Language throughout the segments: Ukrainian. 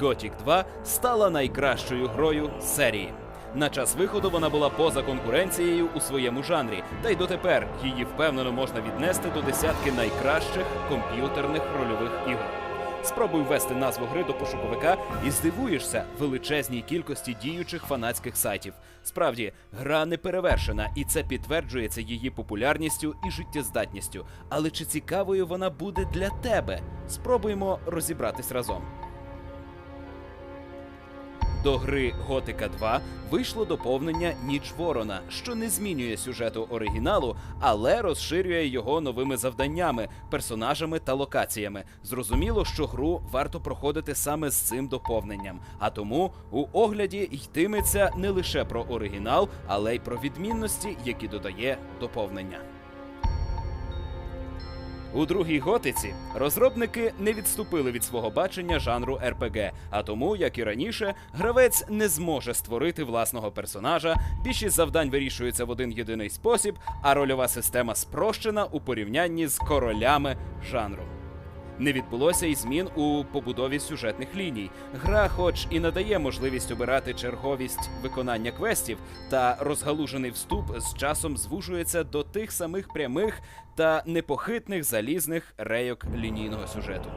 Gothic 2 стала найкращою грою серії. На час виходу вона була поза конкуренцією у своєму жанрі, та й дотепер її впевнено можна віднести до десятки найкращих комп'ютерних рольових ігор. Спробуй ввести назву гри до пошуковика і здивуєшся величезній кількості діючих фанатських сайтів. Справді, гра не перевершена, і це підтверджується її популярністю і життєздатністю. Але чи цікавою вона буде для тебе? Спробуємо розібратись разом. До гри Готика 2 вийшло доповнення Ніч Ворона, що не змінює сюжету оригіналу, але розширює його новими завданнями, персонажами та локаціями. Зрозуміло, що гру варто проходити саме з цим доповненням. А тому у огляді йтиметься не лише про оригінал, але й про відмінності, які додає доповнення. У другій готиці розробники не відступили від свого бачення жанру РПГ, а тому, як і раніше, гравець не зможе створити власного персонажа. Більшість завдань вирішується в один єдиний спосіб, а рольова система спрощена у порівнянні з королями жанру. Не відбулося й змін у побудові сюжетних ліній. Гра, хоч і надає можливість обирати черговість виконання квестів, та розгалужений вступ з часом звужується до тих самих прямих та непохитних залізних рейок лінійного сюжету.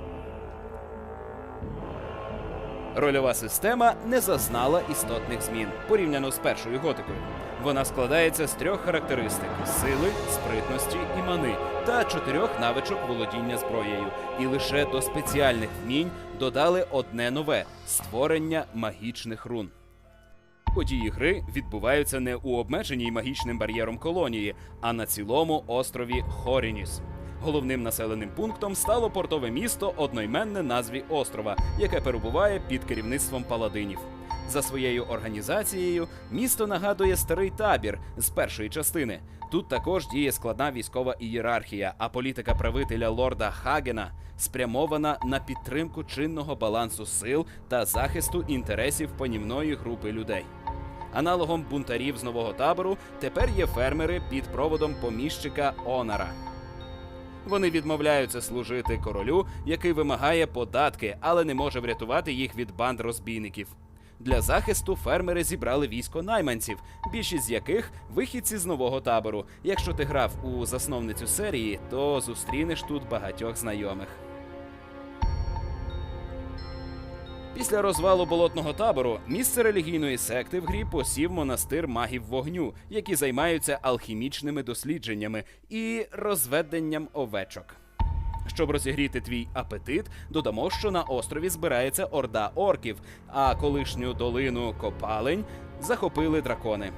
Рольова система не зазнала істотних змін порівняно з першою готикою. Вона складається з трьох характеристик: сили, спритності і мани, та чотирьох навичок володіння зброєю. І лише до спеціальних вмінь додали одне нове створення магічних рун. Події гри відбуваються не у обмеженій магічним бар'єром колонії, а на цілому острові Хорініс. Головним населеним пунктом стало портове місто одноіменне назві острова, яке перебуває під керівництвом паладинів. За своєю організацією місто нагадує старий табір з першої частини. Тут також діє складна військова ієрархія, а політика правителя лорда Хагена спрямована на підтримку чинного балансу сил та захисту інтересів панівної групи людей. Аналогом бунтарів з нового табору тепер є фермери під проводом поміщика Онара. Вони відмовляються служити королю, який вимагає податки, але не може врятувати їх від банд розбійників. Для захисту фермери зібрали військо найманців, більшість з яких вихідці з нового табору. Якщо ти грав у засновницю серії, то зустрінеш тут багатьох знайомих. Після розвалу болотного табору місце релігійної секти в грі посів монастир магів вогню, які займаються алхімічними дослідженнями і розведенням овечок. Щоб розігріти твій апетит, додамо, що на острові збирається орда орків, а колишню долину копалень захопили дракони.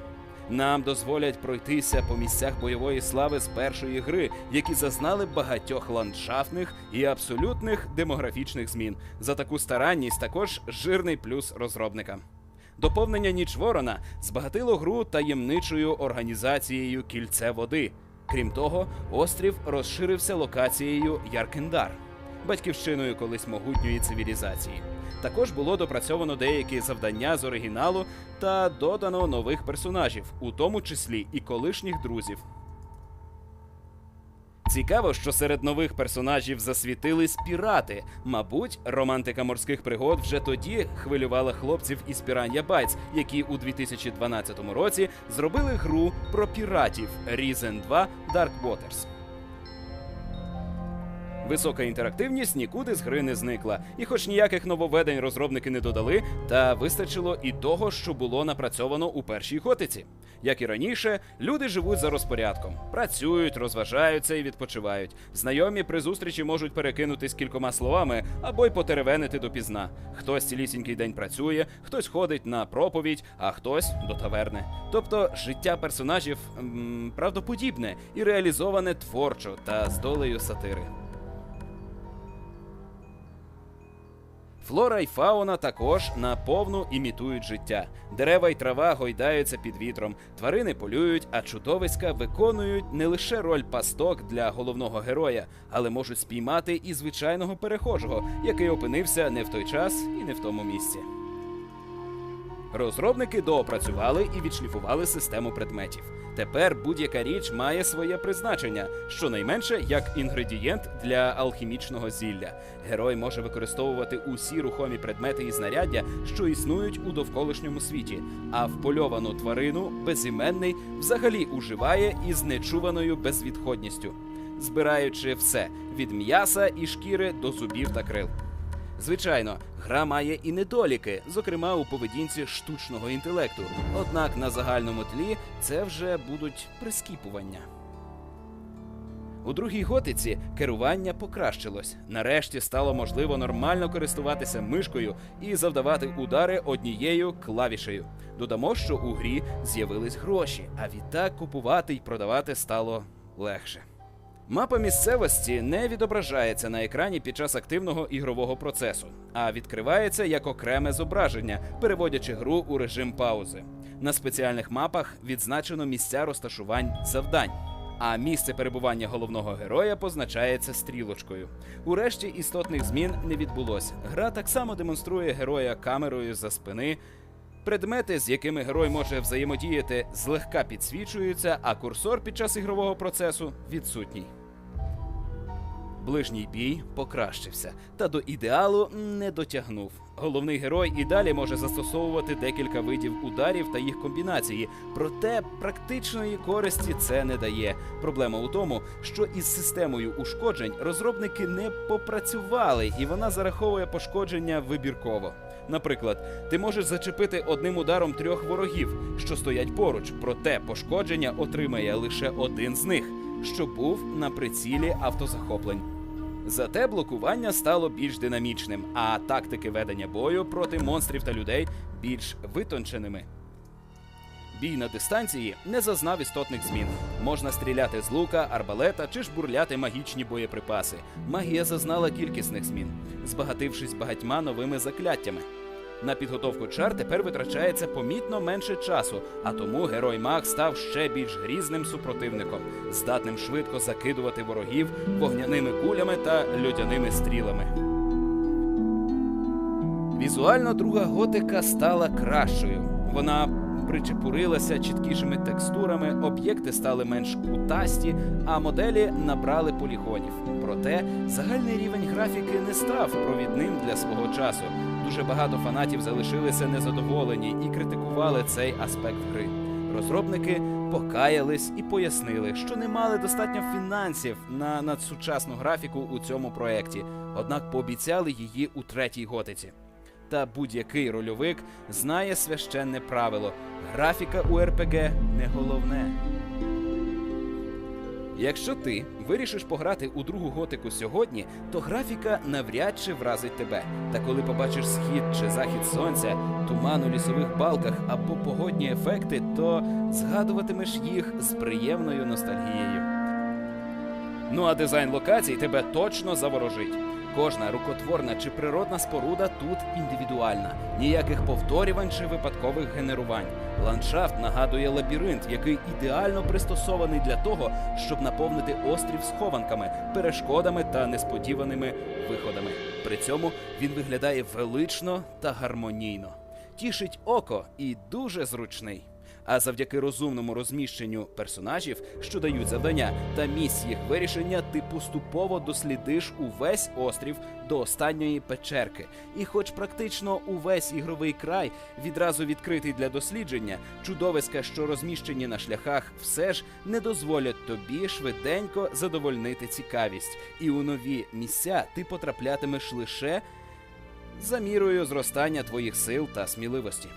Нам дозволять пройтися по місцях бойової слави з першої гри, які зазнали багатьох ландшафтних і абсолютних демографічних змін. За таку старанність також жирний плюс розробника. Доповнення Ніч Ворона збагатило гру таємничою організацією Кільце води. Крім того, острів розширився локацією Яркендар, батьківщиною колись могутньої цивілізації. Також було допрацьовано деякі завдання з оригіналу та додано нових персонажів, у тому числі і колишніх друзів. Цікаво, що серед нових персонажів засвітились пірати. Мабуть, романтика морських пригод вже тоді хвилювала хлопців із Piranha Bytes, які у 2012 році зробили гру про піратів Risen 2 Dark Waters. Висока інтерактивність нікуди з гри не зникла, і хоч ніяких нововведень розробники не додали, та вистачило і того, що було напрацьовано у першій готиці. Як і раніше, люди живуть за розпорядком, працюють, розважаються і відпочивають. Знайомі при зустрічі можуть перекинутись кількома словами або й потеревенити допізна. Хтось цілісінький день працює, хтось ходить на проповідь, а хтось до таверни. Тобто життя персонажів м, правдоподібне і реалізоване творчо та з долею сатири. Флора й фауна також наповну імітують життя. Дерева й трава гойдаються під вітром, тварини полюють, а чудовиська виконують не лише роль пасток для головного героя, але можуть спіймати і звичайного перехожого, який опинився не в той час і не в тому місці. Розробники доопрацювали і відшліфували систему предметів. Тепер будь-яка річ має своє призначення, щонайменше як інгредієнт для алхімічного зілля. Герой може використовувати усі рухомі предмети і знаряддя, що існують у довколишньому світі, а впольовану тварину безіменний взагалі уживає із нечуваною безвідходністю, збираючи все від м'яса і шкіри до зубів та крил. Звичайно, гра має і недоліки, зокрема у поведінці штучного інтелекту. Однак на загальному тлі це вже будуть прискіпування. У другій готиці керування покращилось. Нарешті стало можливо нормально користуватися мишкою і завдавати удари однією клавішею. Додамо, що у грі з'явились гроші, а відтак купувати й продавати стало легше. Мапа місцевості не відображається на екрані під час активного ігрового процесу, а відкривається як окреме зображення, переводячи гру у режим паузи. На спеціальних мапах відзначено місця розташувань завдань. А місце перебування головного героя позначається стрілочкою. У решті істотних змін не відбулося. Гра так само демонструє героя камерою за спини. Предмети, з якими герой може взаємодіяти, злегка підсвічуються, а курсор під час ігрового процесу відсутній. Ближній бій покращився, та до ідеалу не дотягнув. Головний герой і далі може застосовувати декілька видів ударів та їх комбінації, проте практичної користі це не дає. Проблема у тому, що із системою ушкоджень розробники не попрацювали, і вона зараховує пошкодження вибірково. Наприклад, ти можеш зачепити одним ударом трьох ворогів, що стоять поруч, проте пошкодження отримає лише один з них, що був на прицілі автозахоплень. Зате блокування стало більш динамічним, а тактики ведення бою проти монстрів та людей більш витонченими. Бій на дистанції не зазнав істотних змін. Можна стріляти з лука, арбалета чи жбурляти магічні боєприпаси. Магія зазнала кількісних змін, збагатившись багатьма новими закляттями. На підготовку чар тепер витрачається помітно менше часу, а тому герой маг став ще більш грізним супротивником, здатним швидко закидувати ворогів вогняними кулями та льодяними стрілами. Візуально друга готика стала кращою. Вона причепурилася чіткішими текстурами, об'єкти стали менш кутасті, а моделі набрали полігонів. Проте загальний рівень графіки не став провідним для свого часу. Дуже багато фанатів залишилися незадоволені і критикували цей аспект гри. Розробники покаялись і пояснили, що не мали достатньо фінансів на надсучасну графіку у цьому проєкті, однак пообіцяли її у третій готиці. Та будь-який рольовик знає священне правило: графіка у РПГ не головне. Якщо ти вирішиш пограти у другу готику сьогодні, то графіка навряд чи вразить тебе. Та коли побачиш схід чи захід сонця, туман у лісових балках або погодні ефекти, то згадуватимеш їх з приємною ностальгією. Ну а дизайн локацій тебе точно заворожить. Кожна рукотворна чи природна споруда тут індивідуальна, ніяких повторювань чи випадкових генерувань. Ландшафт нагадує лабіринт, який ідеально пристосований для того, щоб наповнити острів схованками, перешкодами та несподіваними виходами. При цьому він виглядає велично та гармонійно, тішить око і дуже зручний. А завдяки розумному розміщенню персонажів, що дають завдання, та місць їх вирішення, ти поступово дослідиш увесь острів до останньої печерки. І, хоч практично увесь ігровий край відразу відкритий для дослідження, чудовиська, що розміщені на шляхах, все ж не дозволять тобі швиденько задовольнити цікавість. І у нові місця ти потраплятимеш лише за мірою зростання твоїх сил та сміливості.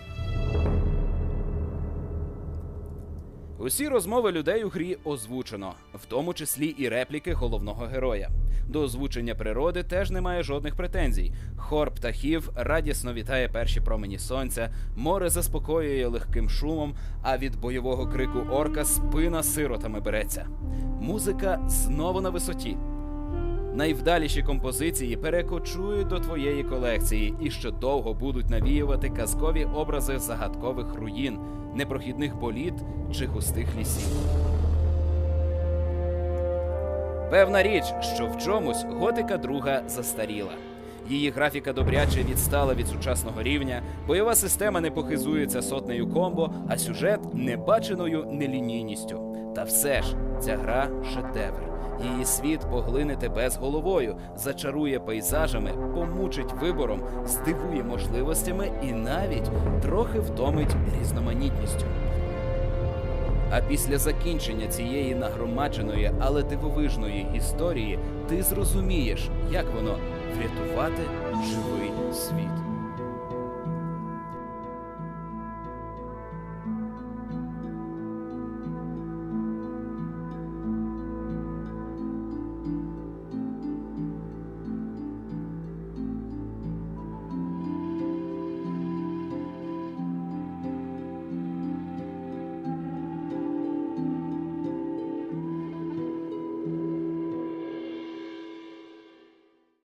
Усі розмови людей у грі озвучено, в тому числі і репліки головного героя. До озвучення природи теж немає жодних претензій. Хор птахів радісно вітає перші промені сонця, море заспокоює легким шумом, а від бойового крику орка спина сиротами береться. Музика знову на висоті. Найвдаліші композиції перекочують до твоєї колекції і ще довго будуть навіювати казкові образи загадкових руїн, непрохідних боліт чи густих лісів. Певна річ, що в чомусь готика друга застаріла. Її графіка добряче відстала від сучасного рівня, бойова система не похизується сотнею комбо, а сюжет небаченою нелінійністю. Та все ж, ця гра шедевр. Її світ поглине тебе з головою, зачарує пейзажами, помучить вибором, здивує можливостями і навіть трохи втомить різноманітністю. А після закінчення цієї нагромадженої, але дивовижної історії ти зрозумієш, як воно врятувати живий світ.